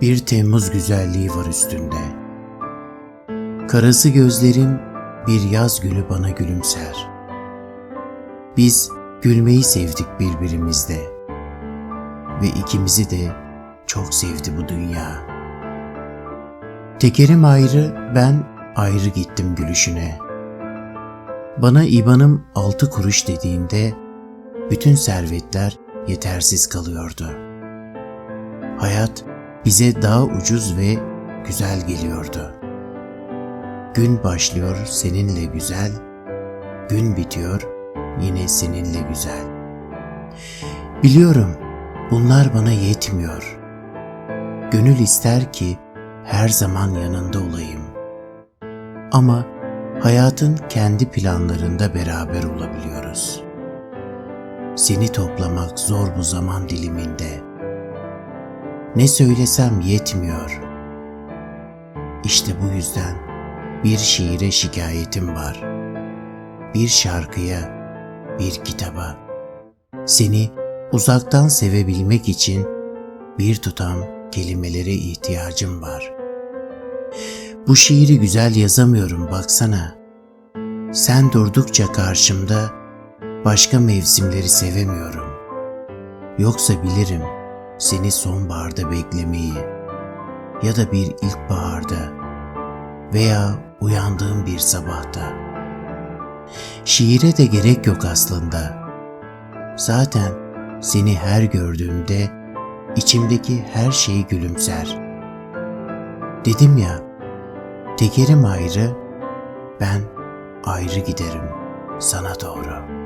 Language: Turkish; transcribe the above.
Bir Temmuz güzelliği var üstünde. Karası gözlerim bir yaz günü bana gülümser. Biz gülmeyi sevdik birbirimizde. Ve ikimizi de çok sevdi bu dünya. Tekerim ayrı, ben ayrı gittim gülüşüne. Bana İban'ım altı kuruş dediğinde bütün servetler yetersiz kalıyordu. Hayat bize daha ucuz ve güzel geliyordu. Gün başlıyor seninle güzel, gün bitiyor yine seninle güzel. Biliyorum bunlar bana yetmiyor. Gönül ister ki her zaman yanında olayım. Ama hayatın kendi planlarında beraber olabiliyoruz. Seni toplamak zor bu zaman diliminde. Ne söylesem yetmiyor. İşte bu yüzden bir şiire şikayetim var. Bir şarkıya, bir kitaba. Seni uzaktan sevebilmek için bir tutam kelimelere ihtiyacım var. Bu şiiri güzel yazamıyorum baksana. Sen durdukça karşımda başka mevsimleri sevemiyorum. Yoksa bilirim seni sonbaharda beklemeyi ya da bir ilkbaharda veya uyandığım bir sabahta. Şiire de gerek yok aslında. Zaten seni her gördüğümde içimdeki her şey gülümser. Dedim ya, tekerim ayrı, ben ayrı giderim sana doğru.''